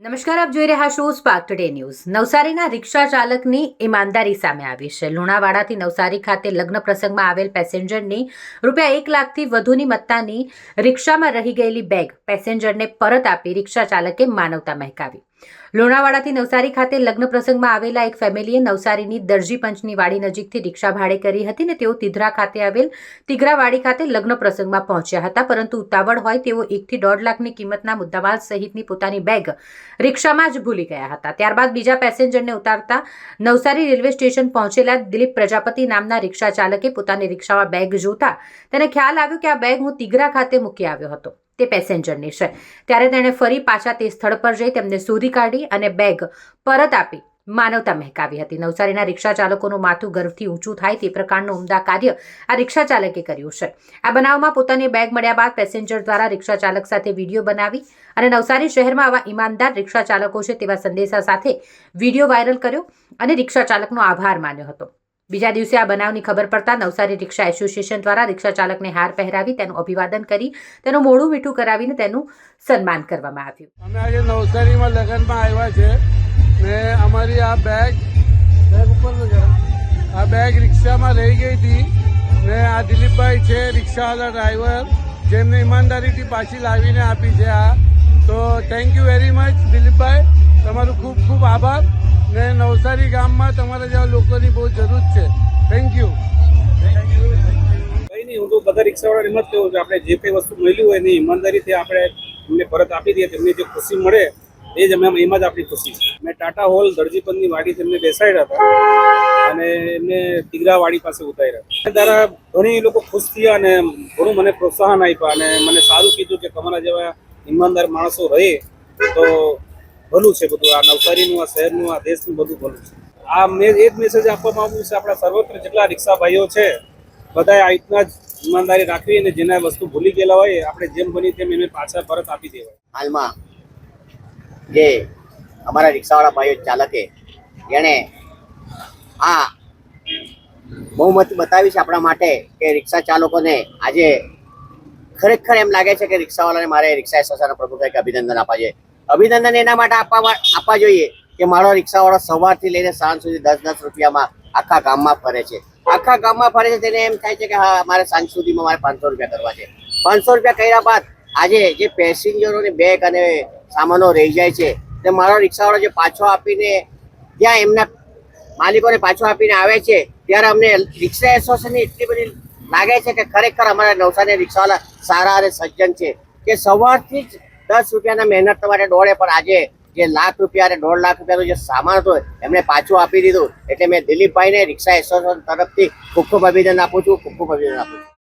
નમસ્કાર, આપ જોઈ રહ્યા છો સ્પાર્ક ટુડે ન્યૂઝ નવસારીના રિક્ષા ચાલકની ઈમાનદારી સામે આવી છે. લુણાવાડાથી નવસારી ખાતે લગ્ન પ્રસંગમાં આવેલ પેસેન્જરની રૂપિયા એક લાખથી વધુની મત્તાની રિક્ષામાં રહી ગયેલી બેગ પેસેન્જરને પરત આપી રિક્ષા ચાલકે માનવતા મહેકાવી. લુણાવાડાથી નવસારી ખાતે લગ્ન પ્રસંગમાં આવેલા એક ફેમિલીએ નવસારીની દરજી પંચની વાડી નજીકથી રિક્ષા ભાડે કરી હતી ને તેઓ તિધરા ખાતે આવેલ તિગરાવાડી ખાતે લગ્ન પ્રસંગમાં પહોંચ્યા હતા, પરંતુ ઉતાવળ હોય તેઓ એકથી દોઢ લાખની કિંમતના મુદ્દામાલ સહિતની પોતાની બેગ રિક્ષામાં જ ભૂલી ગયા હતા. ત્યારબાદ બીજા પેસેન્જરને ઉતારતા નવસારી રેલવે સ્ટેશન પહોંચેલા દિલીપ પ્રજાપતિ નામના રિક્ષા ચાલકે પોતાની રિક્ષામાં બેગ જોતા તેને ખ્યાલ આવ્યો કે આ બેગ હું તિગરા ખાતે મૂકી આવ્યો હતો. તે પેસેન્જરની છે. ત્યારે તેણે ફરી પાછા તે સ્થળ પર જઈ તેમને શોધી કાઢી અને બેગ પરત આપી. માનવતા મહેકાવી હતી. નવસારીના રિક્ષા ચાલકોનું માથું ગર્વથી ઊંચું થાય તે પ્રકારનું ઉમદા કાર્ય આ રિક્ષા ચાલકે કર્યું છે. આ બનાવમાં પોતાની બેગ મળ્યા બાદ પેસેન્જર દ્વારા રિક્ષા ચાલક સાથે વીડિયો બનાવી અને નવસારી શહેરમાં આવા ઈમાનદાર રિક્ષા ચાલકો છે તેવા સંદેશા સાથે વીડિયો વાયરલ કર્યો અને રિક્ષા ચાલકનો આભાર માન્યો હતો. બીજા દિવસે આ બનાવની ખબર પડતા નવસારી રિક્ષા એસોસિએશન દ્વારા રિક્ષા ચાલકને હાર પહેરાવી તેનું અભિવાદન કરી તેનું મોડું મીઠું કરાવીને તેનું સન્માન કરવામાં આવ્યું. અમે આજે નવસારીમાં લગ્નમાં આવ્યા છે ને અમારી આ બેગ બેગ ઉપર આ બેગ રિક્ષામાં રહી ગઈ હતી ને આ દિલીપભાઈ છે, રિક્ષાવાળા ડ્રાઈવર, જેમને ઈમાનદારીથી પાછી લાવીને આપી છે આ. તો થેન્ક યુ વેરી મચ દિલીપભાઈ. તમારું ખૂબ ખૂબ આભાર. ને નવસારી ગામમાં તમારા જેવા લોકોની બહુ જરૂર છે. થેન્ક યુ કઈ નહીં, હું તો બધા રિક્ષાવાળાને એમ જ કહું છું, આપણે જે કંઈ વસ્તુ મળ્યું હોય એની ઈમાનદારીથી આપણે એમને પરત આપી દઈએ, તેમને જે ખુશી મળે, એ જ અમે એમાં જ આપણી ખુશી છે. મેં ટાટા હોલ દરજીપંદની વાડી તેમને બેસાડ્યા હતા અને એમને ટીગરા વાડી પાસે ઉતાર્યા દ્વારા ઘણી લોકો ખુશ થયા અને ઘણું મને પ્રોત્સાહન આપ્યા અને મને સારું કીધું કે તમારા જેવા ઈમાનદાર માણસો રહે તો ભલું છે બધું. આ નવસારીનું, આ શહેરનું, આ દેશનું બધું ભલું છે. આ મેં એ જ મેસેજ આપવામાં આવ્યું છે, આપણા સર્વત્ર જેટલા રિક્ષા ભાઈઓ છે, બધાએ આ રીતના જ ઈમાનદારી રાખવી અને જેના વસ્તુ ભૂલી ગયેલા હોય, આપણે જેમ બની તેમ એને પાછા પરત આપી દેવાય. હાલમાં જે અમારા રિક્ષાવાળા ભાઈઓ ચાલકે, એણે આ બહુમત બતાવી છે આપણા માટે કે રિક્ષા ચાલકોને આજે ખરેખર એમ લાગે છે કે રિક્ષાવાળાને મારે રિક્ષા એસોસિએશનના પ્રમુખ તરીકે અભિનંદન આપવા જોઈએ. અભિનંદન એના માટે આપવા આપવા જોઈએ કે મારો રિક્ષાવાળો સવારથી લઈને સાંજ સુધી દસ દસ રૂપિયામાં આખા ગામમાં ફરે છે. આખા ગામમાં ફરે છે તેને એમ થાય છે કે હા, મારે સાંજ સુધીમાં મારે પાંચસો રૂપિયા કરવા છે. પાંચસો રૂપિયા કર્યા બાદ આજે જે પેસેન્જરોની બેગ અને સામાનો રહી જાય છે, તે મારો રિક્ષાવાળો જે પાછો આપીને ત્યાં એમના માલિકોને પાછો આપીને આવે છે, ત્યારે અમને રિક્ષા એસોસિએશનની એટલી બધી લાગે છે કે ખરેખર અમારા નવસારી રિક્ષાવાળા સારા અને સજ્જન છે કે સવારથી જ દસ રૂપિયાના મહેનત તમારે દોડે, પણ આજે જે લાખ રૂપિયા દોઢ લાખ રૂપિયાનો જે સામાન હતો એમને પાછું આપી દીધું. એટલે મેં દિલીપભાઈને રિક્ષા એસોસિએશન તરફથી ખૂબ ખૂબ અભિનંદન આપું છું, ખૂબ ખૂબ અભિનંદન આપું છું.